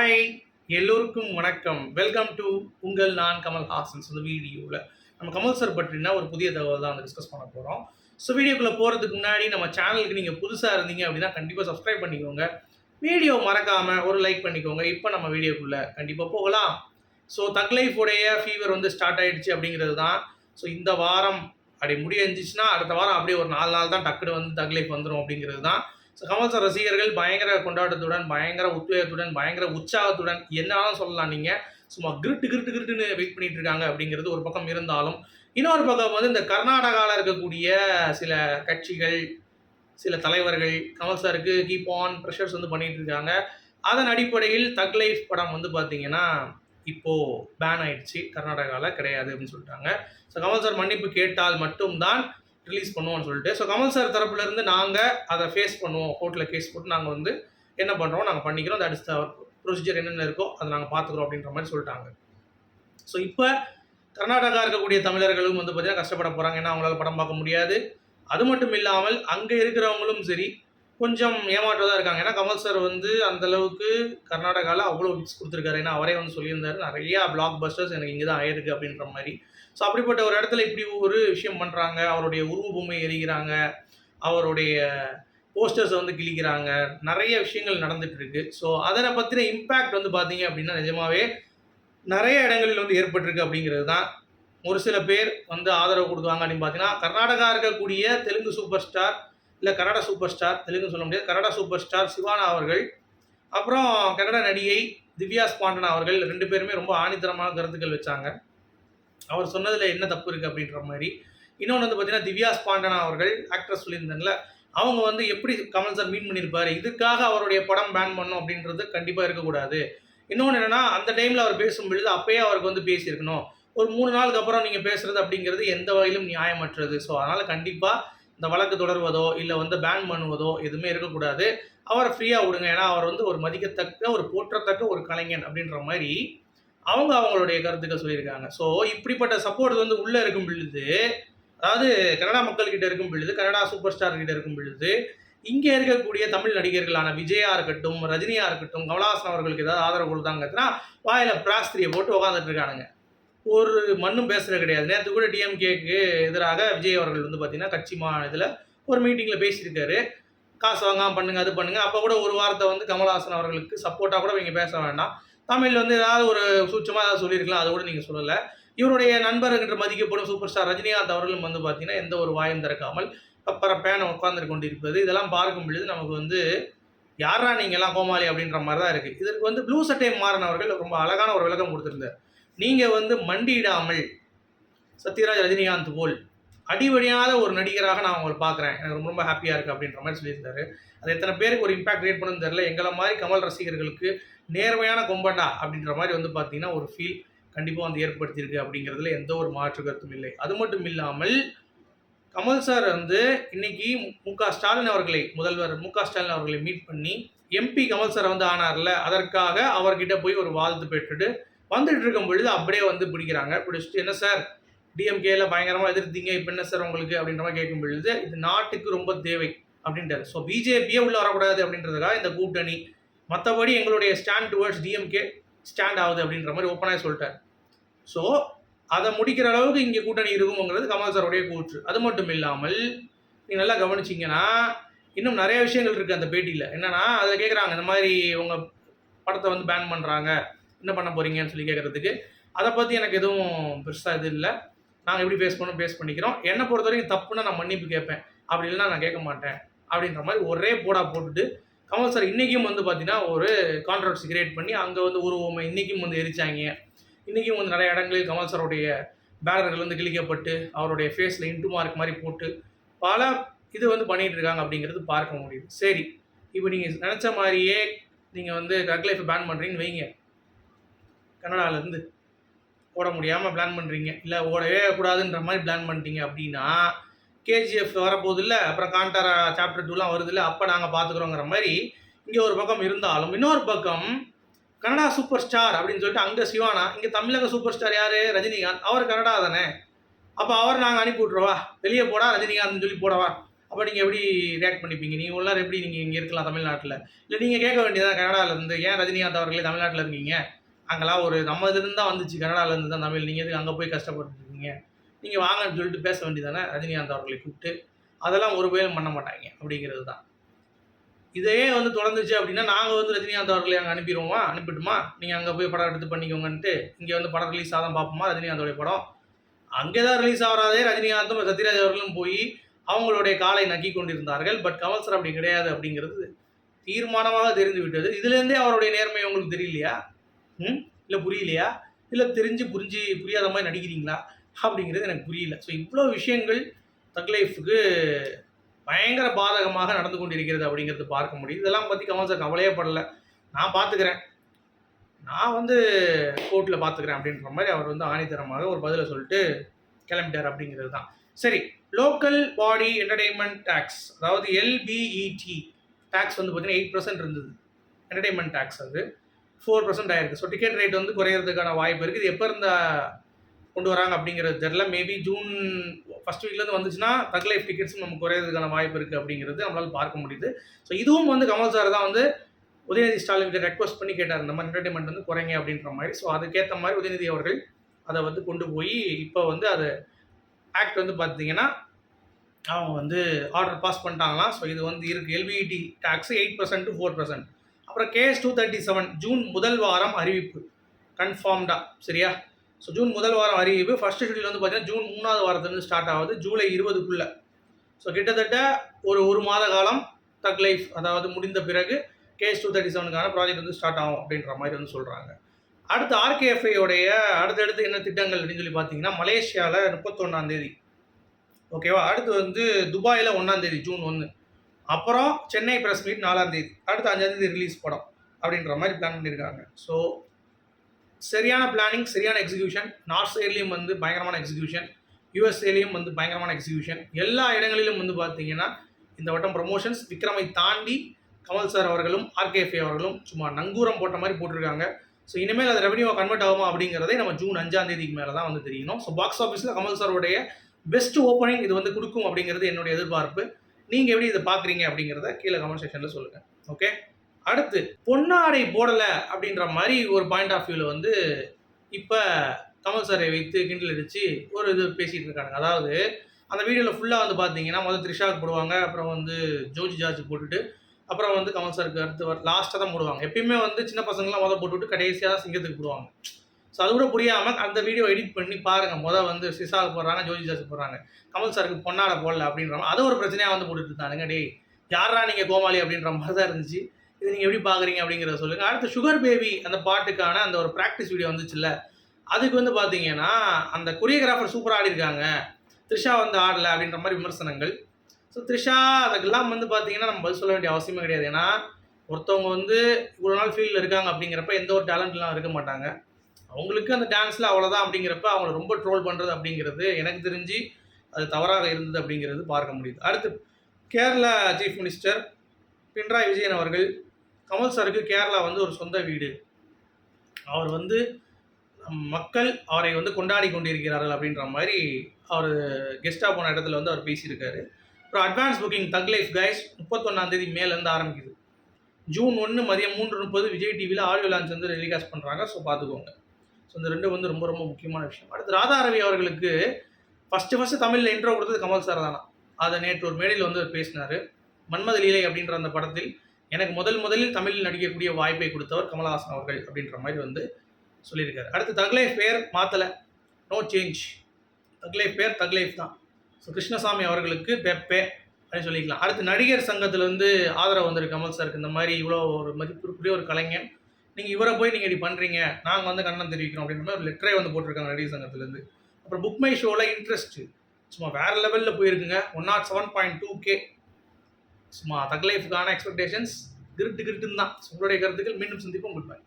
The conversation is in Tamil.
ஹாய் எல்லோருக்கும் வணக்கம். வெல்கம் டு உங்கள் நான் கமல் ஹாசன்ஸ் இந்த வீடியோவில் நம்ம கமல் சார் பற்றினா ஒரு புதிய தகவல் தான் வந்து டிஸ்கஸ் பண்ண போகிறோம் ஸோ வீடியோக்குள்ளே போகிறதுக்கு முன்னாடி நம்ம சேனலுக்கு நீங்கள் புதுசாக இருந்தீங்க அப்படின்னா கண்டிப்பாக சப்ஸ்கிரைப் பண்ணிக்கோங்க. வீடியோ மறக்காமல் ஒரு லைக் பண்ணிக்கோங்க. இப்போ நம்ம வீடியோக்குள்ளே கண்டிப்பாக போகலாம். ஸோ தக் லைஃபுடைய ஃபீவர் வந்து ஸ்டார்ட் ஆகிடுச்சு அப்படிங்கிறது தான். ஸோ இந்த வாரம் அப்படி முடிஞ்சிச்சுன்னா அடுத்த வாரம் அப்படியே ஒரு நாலு நாள் தான் டக்குனு வந்து தக் லைஃப் வந்துடும் அப்படிங்கிறது தான். ஸோ கமல் சார் ரசிகர்கள் பயங்கர கொண்டாட்டத்துடன் பயங்கர உத்வேகத்துடன் பயங்கர உற்சாகத்துடன் என்னாலும் சொல்லலாம் நீங்கள் சும்மா கிருட்டு கிருட்டு கிருட்டுன்னு வெயிட் பண்ணிட்டு இருக்காங்க அப்படிங்கிறது ஒரு பக்கம் இருந்தாலும் இன்னொரு பக்கம் வந்து இந்த கர்நாடகாவில் இருக்கக்கூடிய சில கட்சிகள் சில தலைவர்கள் கமல் சாருக்கு கீப் ஆன் ப்ரெஷர்ஸ் வந்து பண்ணிட்டு இருக்காங்க. அதன் அடிப்படையில் தக் லைஃப் படம் வந்து பார்த்தீங்கன்னா இப்போது பேன் ஆயிடுச்சு. கர்நாடகாவில் கிடையாது அப்படின்னு சொல்லிட்டாங்க. ஸோ கமல் சார் மன்னிப்பு கேட்டால் மட்டும்தான் ரிலீஸ் பண்ணுவோம்னு சொல்லிட்டு. ஸோ கமல் சார் தரப்புல இருந்து நாங்கள் அதை ஃபேஸ் பண்ணுவோம். கோர்ட்டில் கேஸ் போட்டு நாங்கள் வந்து என்ன பண்ணுறோம் நாங்கள் பண்ணிக்கிறோம். தட் இஸ் த ப்ரொசீஜர் என்னென்ன இருக்கோ அதை நாங்கள் பார்த்துக்குறோம் அப்படின்ற மாதிரி சொல்லிட்டாங்க. ஸோ இப்போ கர்நாடகா இருக்கக்கூடிய தமிழர்களும் வந்து பார்த்தீங்கன்னா கஷ்டப்பட போகிறாங்க ஏன்னா அவங்களால படம் பார்க்க முடியாது. அது மட்டும் இல்லாமல் அங்கே இருக்கிறவங்களும் சரி கொஞ்சம் ஏமாற்றதாக இருக்காங்க. ஏன்னா கமல் சார் வந்து அந்தளவுக்கு கர்நாடகாவில் அவ்வளோ ஹிட்ஸ் கொடுத்துருக்காரு. ஏன்னா அவரே வந்து சொல்லியிருந்தாரு. நிறையா பிளாக் பஸ்டர்ஸ் எனக்கு இங்கே தான் ஆயிருக்கு அப்படின்ற மாதிரி ஸோ அப்படிப்பட்ட ஒரு இடத்துல இப்படி ஒரு விஷயம் பண்ணுறாங்க அவருடைய உருவ பொம்மை எரிகிறாங்க. அவருடைய போஸ்டர்ஸை வந்து கிழிக்கிறாங்க. நிறைய விஷயங்கள் நடந்துட்டு இருக்கு ஸோ அதனை பற்றின இம்பேக்ட் வந்து பார்த்தீங்க அப்படின்னா நிஜமாவே நிறைய இடங்களில் வந்து ஏற்பட்டிருக்கு அப்படிங்கிறது தான். ஒரு சில பேர் வந்து ஆதரவு கொடுக்குவாங்க அப்படின்னு பார்த்தீங்கன்னா கர்நாடகா இருக்கக்கூடிய தெலுங்கு சூப்பர் ஸ்டார் இல்லை கன்னட சூப்பர் ஸ்டார் தெலுங்கு சொல்ல முடியாது கன்னட சூப்பர் ஸ்டார் சிவானா அவர்கள் அப்புறம் கன்னட நடிகை திவ்யா ஸ்பாண்டன் அவர்கள் ரெண்டு பேருமே ரொம்ப ஆணித்தரமான கருத்துக்கள் வச்சாங்க. அவர் சொன்னதில் என்ன தப்பு இருக்குது அப்படின்ற மாதிரி. இன்னொன்று வந்து பார்த்தீங்கன்னா திவ்யா ஸ்பாண்டனா அவர்கள் ஆக்ட்ரஸ் சொல்லியிருந்தாங்கல்ல அவங்க வந்து எப்படி கமல் சார் மீன் பண்ணியிருப்பாரு இதுக்காக அவருடைய படம் பேன் பண்ணும் அப்படின்றது கண்டிப்பாக இருக்கக்கூடாது. இன்னொன்று என்னென்னா அந்த டைமில் அவர் பேசும் பொழுது அப்பயே அவருக்கு வந்து பேசியிருக்கணும். ஒரு மூணு நாளுக்கு அப்புறம் நீங்கள் பேசுகிறது அப்படிங்கிறது எந்த வகையிலும் நியாயமற்றது. ஸோ அதனால் கண்டிப்பாக இந்த வழக்கு தொடர்வதோ இல்லை வந்து பேன் பண்ணுவதோ எதுவுமே இருக்கக்கூடாது. அவரை ஃப்ரீயாக விடுங்க. ஏன்னா அவர் வந்து ஒரு மதிக்கத்தக்க ஒரு போற்றத்தக்க ஒரு கலைஞன் அப்படின்ற மாதிரி அவங்க அவங்களுடைய கருத்துக்கள் சொல்லியிருக்காங்க. ஸோ இப்படிப்பட்ட சப்போர்ட் வந்து உள்ளே இருக்கும் பொழுது அதாவது கனடா மக்கள்கிட்ட இருக்கும் பொழுது கனடா சூப்பர் ஸ்டார் கிட்ட இருக்கும் பொழுது இங்கே இருக்கக்கூடிய தமிழ் நடிகர்களான விஜயா இருக்கட்டும் ரஜினியா இருக்கட்டும் கமலஹாசன் அவர்களுக்கு ஏதாவது ஆதரவு கொடுத்தாங்கன்னா வாயில பிராஸ்திரியை போட்டு உட்காந்துட்டு இருக்கானுங்க. ஒரு மண்ணும் பேசுறது கிடையாது. நேற்று கூட டிஎம்கேக்கு எதிராக விஜய் அவர்கள் வந்து பார்த்தீங்கன்னா கட்சி மா இதில் ஒரு மீட்டிங்கில் பேசியிருக்காரு. காசு வாங்காமல் பண்ணுங்க அது பண்ணுங்க. அப்போ கூட ஒரு வாரத்தை வந்து கமலஹாசன் அவர்களுக்கு சப்போர்ட்டாக கூட இங்கே பேச வேண்டாம். தமிழ் வந்து ஏதாவது ஒரு சூட்சமாக ஏதாவது சொல்லியிருக்கலாம் அதை கூட நீங்கள் சொல்லலை. இவருடைய நண்பர் மதிக்கப்படும் சூப்பர் ஸ்டார் ரஜினிகாந்த் அவர்களும் வந்து பார்த்தீங்கன்னா எந்த ஒரு வாயும் திறக்காமல் அப்புறம் பேனை உட்கார்ந்து கொண்டிருப்பது. இதெல்லாம் பார்க்கும் பொழுது நமக்கு வந்து யாரா நீங்கள்லாம் கோமாளி? அப்படின்ற மாதிரி தான் இருக்குது இதற்கு வந்து ப்ளூ சட்டை மாறினவர்கள் ரொம்ப அழகான ஒரு விளக்கம் கொடுத்துருந்தார். நீங்கள் வந்து மண்டியிடாமல் சத்யராஜ் ரஜினிகாந்த் போல் அடிபடியாத ஒரு நடிகராக நான் உங்களை பார்க்குறேன் எனக்கு ரொம்ப ரொம்ப ஹாப்பியாக இருக்குது அப்படின்ற மாதிரி சொல்லியிருந்தாரு. அது எத்தனை பேருக்கு ஒரு இம்பாக்ட் கிரியேட் பண்ணுன்னு தெரியல. எங்களை மாதிரி கமல் ரசிகர்களுக்கு நேர்மையான கொம்பண்ணா அப்படின்ற மாதிரி வந்து பார்த்தீங்கன்னா ஒரு ஃபீல் கண்டிப்பாக வந்து ஏற்படுத்தியிருக்கு அப்படிங்கிறதுல எந்த ஒரு மாற்று கருத்தும் இல்லை. அது மட்டும் இல்லாமல் கமல் சார் வந்து இன்னைக்கு மு க ஸ்டாலின் அவர்களை முதல்வர் மு க ஸ்டாலின் அவர்களை மீட் பண்ணி எம்பி கமல் சார் வந்து ஆனார்ல அதற்காக அவர்கிட்ட போய் ஒரு வாழ்த்து பெற்றுட்டு வந்துட்டு இருக்கும் பொழுது அப்படியே வந்து பிடிக்கிறாங்க. பிடிச்சிட்டு என்ன சார் டிஎம்கேல பயங்கரமாக எதிர்த்தீங்க இப்போ என்ன சார் உங்களுக்கு? அப்படின்ற மாதிரி கேட்கும் பொழுது இது நாட்டுக்கு ரொம்ப தேவை அப்படின்றாரு ஸோ பிஜேபியே உள்ள வரக்கூடாது அப்படின்றதுக்காக இந்த கூட்டணி மற்றபடி எங்களுடைய ஸ்டாண்ட் டுவர்ட்ஸ் டிஎம்கே ஸ்டாண்ட் ஆகுது அப்படின்ற மாதிரி ஓப்பனாக சொல்லிட்டார். ஸோ அதை முடிக்கிற அளவுக்கு இங்கே கூட்டணி இருக்குங்கிறது கமல் சாருடைய கூற்று. அது மட்டும் இல்லாமல் நீங்கள் நல்லா கவனிச்சிங்கன்னா இன்னும் நிறைய விஷயங்கள் இருக்குது அந்த பேட்டியில். என்னன்னா அதை கேட்குறாங்க இந்த மாதிரி உங்கள் படத்தை வந்து பேன் பண்ணுறாங்க என்ன பண்ண போகிறீங்கன்னு சொல்லி கேட்குறதுக்கு அதை பற்றி எனக்கு எதுவும் பெருசாக இது இல்லை. நாங்கள் எப்படி பேஸ் பண்ணோம் பேஸ் பண்ணிக்கிறோம். என்னை பொறுத்த வரைக்கும் தப்புன்னா நான் மன்னிப்பு கேட்பேன். அப்படி இல்லைன்னா நான் கேட்க மாட்டேன். அப்படின்ற மாதிரி ஒரே போடா போட்டுட்டு கமல் சார் இன்றைக்கும் வந்து பார்த்தீங்கன்னா ஒரு கான்ட்ரவர்சி கிரியேட் பண்ணி அங்கே வந்து உருவமை இன்றைக்கும் வந்து எரிச்சாங்க. இன்றைக்கும் வந்து நிறைய இடங்களில் கமல் சாருடைய பேனர்கள் வந்து கிழிக்கப்பட்டு அவருடைய ஃபேஸில் இன்ட்டு மார்க் மாதிரி போட்டு பல இது வந்து பண்ணிகிட்டு இருக்காங்க அப்படிங்கிறது பார்க்க முடியுது. சரி இப்போ நீங்கள் நினச்ச மாதிரியே நீங்கள் வந்து கக் லைஃப் பேன் பண்ணுறீங்கன்னு வைங்க. கன்னடாவிலேருந்து ஓட முடியாமல் பிளான் பண்ணுறீங்க இல்லை ஓடவே கூடாதுன்ற மாதிரி பிளான் பண்ணிட்டீங்க அப்படின்னா கேஜிஎஃப் வரப்போகுது இல்லை அப்புறம் காண்டாரா சாப்டர் டூலாம் வருது இல்லை அப்போ நாங்கள் பார்த்துக்குறோங்கிற மாதிரி இங்கே ஒரு பக்கம் இருந்தாலும் இன்னொரு பக்கம் கன்னடா சூப்பர் ஸ்டார் அப்படின்னு சொல்லிட்டு அங்கே சிவானா இங்கே தமிழக சூப்பர் ஸ்டார் யார்? ரஜினிகாந்த். அவர் கனடா தானே. அப்போ அவர் நாங்கள் அனுப்பி விட்ருவா வெளியே போடா ரஜினிகாந்த்னு சொல்லி போடவா? அப்போ நீங்கள் எப்படி ரியாக்ட் பண்ணிப்பீங்க? நீங்கள் உள்ளார் எப்படி நீங்கள் இங்கே இருக்கலாம் தமிழ்நாட்டில்? இல்லை நீங்கள் கேட்க வேண்டியதான் கனடாவிலேருந்து இருந்து. ஏன் ரஜினிகாந்த் அவர்களே தமிழ்நாட்டில் இருக்கீங்க? அங்கெல்லாம் ஒரு நம்ம இதுலேருந்து தான் வந்துச்சு. கனடாவிலேருந்து தான் தமிழ். நீங்கள் எதுக்கு அங்கே போய் கஷ்டப்பட்டுருக்கீங்க நீங்கள் வாங்கன்னு சொல்லிட்டு பேச வேண்டியதானே ரஜினிகாந்த் அவர்களை கூப்பிட்டு அதெல்லாம் ஒரு வேலும் பண்ண மாட்டாங்க அப்படிங்கிறது தான் இதே வந்து தொடர்ந்துச்சு அப்படின்னா நாங்கள் வந்து ரஜினிகாந்த் அவர்களை அங்கே அனுப்பிடுவோமா? அனுப்பிட்டுமா? நீங்கள் அங்கே போய் படம் எடுத்து பண்ணிக்கோங்கன்ட்டு இங்கே வந்து படம் ரிலீஸ் ஆதான் பார்ப்போமா? ரஜினிகாந்தோடைய படம்? அங்கே தான் ரிலீஸ் ஆகாதே ரஜினிகாந்தும் சத்யராஜ் அவர்களும் போய் அவங்களுடைய காலை நக்கி கொண்டிருந்தார்கள். பட் கமல் சார் அப்படி கிடையாது அப்படிங்கிறது தீர்மானமாக தெரிந்து விட்டது. இதுலேருந்தே அவருடைய நேர்மை உங்களுக்கு தெரியலையா? ம்? இல்லை புரியலையா? இல்லை தெரிஞ்சு புரிஞ்சு புரியாத மாதிரி நடிக்கிறீங்களா? அப்படிங்கிறது எனக்கு புரியல. ஸோ இவ்வளோ விஷயங்கள் தக் லைஃபுக்கு பயங்கர பாதகமாக நடந்து கொண்டிருக்கிறது அப்படிங்கிறது பார்க்க முடியுது. இதெல்லாம் பற்றி கமல் சார் கவலையே படலை. நான் பார்த்துக்கிறேன் நான் வந்து கோர்ட்டில் பார்த்துக்கிறேன் அப்படின்ற மாதிரி அவர் வந்து ஆணித்தரமாக ஒரு பதிலை சொல்லிட்டு கிளம்பிட்டார் அப்படிங்கிறது தான். சரி லோக்கல் பாடி என்டர்டெயின்மெண்ட் டேக்ஸ் அதாவது எல்பிஇடி டேக்ஸ் வந்து பார்த்தீங்கன்னா எயிட் பர்சன்ட் இருந்தது. என்டர்டெயின்மெண்ட் டேக்ஸ் அது. ஃபோர் பர்சன்ட் ஆயிருக்கு. ஸோ டிக்கெட் ரேட் வந்து குறையிறதுக்கான வாய்ப்பு இருக்குது இது எப்போ இருந்த கொண்டு வராங்க அப்படிங்கிறது தெரில மேபி ஜூன் ஃபஸ்ட் வீக்லேருந்து வந்துச்சுன்னா தக் லைஃப் டிக்கெட்ஸும் நமக்கு குறையிறதுக்கான வாய்ப்பு இருக்குது அப்படிங்கிறது நம்மளால் பார்க்க முடியுது. ஸோ இதுவும் வந்து கமல் சார் தான் வந்து உதயநிதி ஸ்டாலின் கிட்ட ரெக்வஸ்ட் பண்ணி கேட்டார். இந்த மாதிரி என்டர்டைன்மெண்ட் வந்து குறைங்க அப்படின்ற மாதிரி. ஸோ அதுக்கேற்ற மாதிரி உதயநிதி அவர்கள் அதை வந்து கொண்டு போய் இப்போ வந்து அது ஆக்ட் வந்து பார்த்தீங்கன்னா அவங்க வந்து ஆர்டர் பாஸ் பண்ணிட்டாங்களாம். ஸோ இது வந்து இருக்குது LBET tax eight percent to four percent அப்புறம் KS two thirty seven June முதல் வாரம் அறிவிப்பு. கன்ஃபார்ம்டா சரியா? ஸோ ஜூன் முதல் வாரம் அறிவிப்பு. ஃபர்ஸ்ட் ஷெடியூல் வந்து பார்த்தீங்கன்னா ஜூன் மூணாவது வாரத்துலேருந்து ஸ்டார்ட் ஆகுது. ஜூலை இருபதுக்குள்ளே. ஸோ கிட்டத்தட்ட ஒரு ஒரு மாத காலம் தக் லைஃப் அதாவது முடிந்த பிறகு கேஎஸ் டூ தேர்ட்டி செவனுக்கான ப்ராஜெக்ட் வந்து ஸ்டார்ட் ஆகும் அப்படின்ற மாதிரி வந்து சொல்கிறாங்க அடுத்து ஆர்கேஎஃப்ஐயோடைய அடுத்தடுத்து என்ன திட்டங்கள் அப்படின்னு சொல்லி பார்த்தீங்கன்னா மலேசியாவில் முப்பத்தொன்னாம் தேதி. ஓகேவா அடுத்து வந்து துபாயில் ஒன்றாம் தேதி ஜூன் ஒன்று அப்புறம் சென்னை ப்ரெஸ் மீட் நாலாம் தேதி. அடுத்து அஞ்சாம் தேதி ரிலீஸ் படம் அப்படின்ற மாதிரி பிளான் பண்ணியிருக்காங்க ஸோ சரியான பிளானிங் சரியான எக்ஸிக்யூஷன் நார்த் சைட்லேயும் வந்து பயங்கரமான எக்ஸிக்யூஷன் யூஎஸ்ஏலையும் வந்து பயங்கரமான எக்ஸிக்யூஷன் எல்லா இடங்களிலும் வந்து பார்த்தீங்கன்னா இந்த வட்டம் ப்ரொமோஷன்ஸ் விக்ரமை தாண்டி கமல் சார் அவர்களும் ஆர்கேஎஃப்ஏ அவர்களும் சும்மா நங்கூரம் போட்ட மாதிரி போட்டிருக்காங்க. ஸோ இனிமேல் அது ரெவன்யூ கன்வெர்ட் ஆகுமா அப்படிங்கிறதே நம்ம ஜூன் அஞ்சாம் தேதிக்கு மேலே தான் வந்து தெரியணும். ஸோ பாக்ஸ் ஆஃபீஸில் கமல் சாருடைய பெஸ்ட் ஓப்பனிங் இது வந்து கொடுக்கும் அப்படிங்கிறது என்னுடைய எதிர்பார்ப்பு. நீங்கள் எப்படி இதை பார்க்குறீங்க அப்படிங்கிறத கீழே கமெண்ட் செக்ஷனில் சொல்லுங்கள் ஓகே அடுத்து பொன்னாடை போடலை அப்படின்ற மாதிரி ஒரு பாயிண்ட் ஆஃப் வியூவில் வந்து இப்போ கமல் சாரை வைத்து கிண்டல் அடித்து ஒரு இது பேசிகிட்டு இருக்காங்க. அதாவது அந்த வீடியோவில் ஃபுல்லாக வந்து பார்த்தீங்கன்னா முதல் த்ரிஷாவுக்கு போடுவாங்க அப்புறம் வந்து ஜோஜி ஜார்ஜ் போட்டுட்டு அப்புறம் வந்து கமல் சாருக்கு அடுத்து லாஸ்ட்டாக தான் போடுவாங்க. எப்பயுமே வந்து சின்ன பசங்களாம் முதல் போட்டுவிட்டு கடைசியாக தான் சிங்கத்துக்கு போடுவாங்க. ஸோ அது கூட புரியாமல் அந்த வீடியோ எடிட் பண்ணி பாருங்கள் முதல் வந்து சிசாவுக்கு போடுறாங்க ஜோஜி ஜார்ஜ் போடுறாங்க. கமல் சாருக்கு பொன்னாட போடல அப்படின்ற அது ஒரு பிரச்சனையாக வந்து போட்டுட்டு இருந்தானுங்க. டேய் யாரா நீங்கள் கோமாளி அப்படின்ற மாதிரி தான் இருந்துச்சு. இது நீங்கள் எப்படி பார்க்குறீங்க அப்படிங்கிறத சொல்லுங்கள் அடுத்து சுகர் பேபி அந்த பாட்டுக்கான அந்த ஒரு ப்ராக்டிஸ் வீடியோ வந்துச்சுல்ல. அதுக்கு வந்து பார்த்தீங்கன்னா அந்த கொரியோகிராஃபர் சூப்பராக ஆடிருக்காங்க. த்ரிஷா வந்து ஆடல அப்படின்ற மாதிரி விமர்சனங்கள். ஸோ த்ரிஷா அதுக்கெல்லாம் வந்து பார்த்தீங்கன்னா நம்ம பதில் சொல்ல வேண்டிய அவசியமே கிடையாது. ஏன்னா ஒருத்தவங்க வந்து இவ்வளோ நாள் ஃபீல்டில் இருக்காங்க அப்படிங்கிறப்ப எந்த ஒரு டேலண்ட்லாம் இருக்க மாட்டாங்க. அவங்களுக்கு அந்த டான்ஸில் அவ்வளோதான் அப்படிங்கிறப்ப அவங்கள ரொம்ப ட்ரோல் பண்ணுறது அப்படிங்கிறது எனக்கு தெரிஞ்சு அது தவறாக இருந்தது அப்படிங்கிறது பார்க்க முடியுது. அடுத்து கேரளா சீஃப் மினிஸ்டர் பினராயி விஜயன் அவர்கள் கமல் சாருக்கு கேரளா வந்து ஒரு சொந்த வீடு. அவர் வந்து மக்கள் அவரை வந்து கொண்டாடி கொண்டிருக்கிறார்கள் அப்படின்ற மாதிரி அவர் கெஸ்ட்டாக போன இடத்துல வந்து அவர் பேசியிருக்காரு. அப்புறம் advance booking thug life guys முப்பத்தொன்னாந்தேதி மேலேருந்து ஆரம்பிக்குது. ஜூன் ஒன்று மதியம் மூன்று முப்பது விஜய் டிவியில் ஆடியோ லான்ச் வந்து டெலிகாஸ்ட் பண்ணுறாங்க ஸோ பார்த்துக்கோங்க. ஸோ இந்த ரெண்டு வந்து ரொம்ப ரொம்ப முக்கியமான விஷயம். அடுத்து ராதா ரவி அவர்களுக்கு ஃபஸ்ட்டு ஃபஸ்ட்டு தமிழில் இன்ட்ரோ கொடுத்தது கமல் சார் தானா? அதை நேற்று ஒரு மேடையில் வந்து அவர் பேசினார். மன்மத லீலை அப்படின்ற அந்த படத்தில் எனக்கு முதல் முதலில் தமிழில் நடிக்கக்கூடிய வாய்ப்பை கொடுத்தவர் கமலஹாசன் அவர்கள் அப்படின்ற மாதிரி வந்து சொல்லியிருக்காரு. அடுத்து தக்லைஃப் பேர் மாற்றலை நோ சேஞ்ச் தக்லை பேர் தக்லைஃப் தான். ஸோ கிருஷ்ணசாமி அவர்களுக்கு பெப்பே அப்படின்னு சொல்லிக்கலாம். அடுத்து நடிகர் சங்கத்தில் வந்து ஆதரவு வந்திருக்கு கமல் சாருக்கு இந்த மாதிரி இவ்வளோ ஒரு மதிப்புக்குரிய ஒரு கலைஞன். நீங்கள் இவரை போய் நீங்கள் இப்படி பண்ணுறீங்க நாங்கள் வந்து கண்ணம் தெரிவிக்கிறோம் அப்படின்ற மாதிரி ஒரு லெட்டரே வந்து போட்டிருக்காங்க நடிகர் சங்கத்துலேருந்து அப்புறம் புக் மை ஷோவில் இன்ட்ரெஸ்ட்டு சும்மா வேறு லெவலில் போயிருக்குங்க. One nought seven point two K சும்மா தக் லைஃபுக்கான எக்ஸ்பெக்டேஷன்ஸ் கிரிட்டு கிருட்டுன்னு தான். உங்களுடைய கருத்துக்கள் மீண்டும் சந்திப்போம். Good bye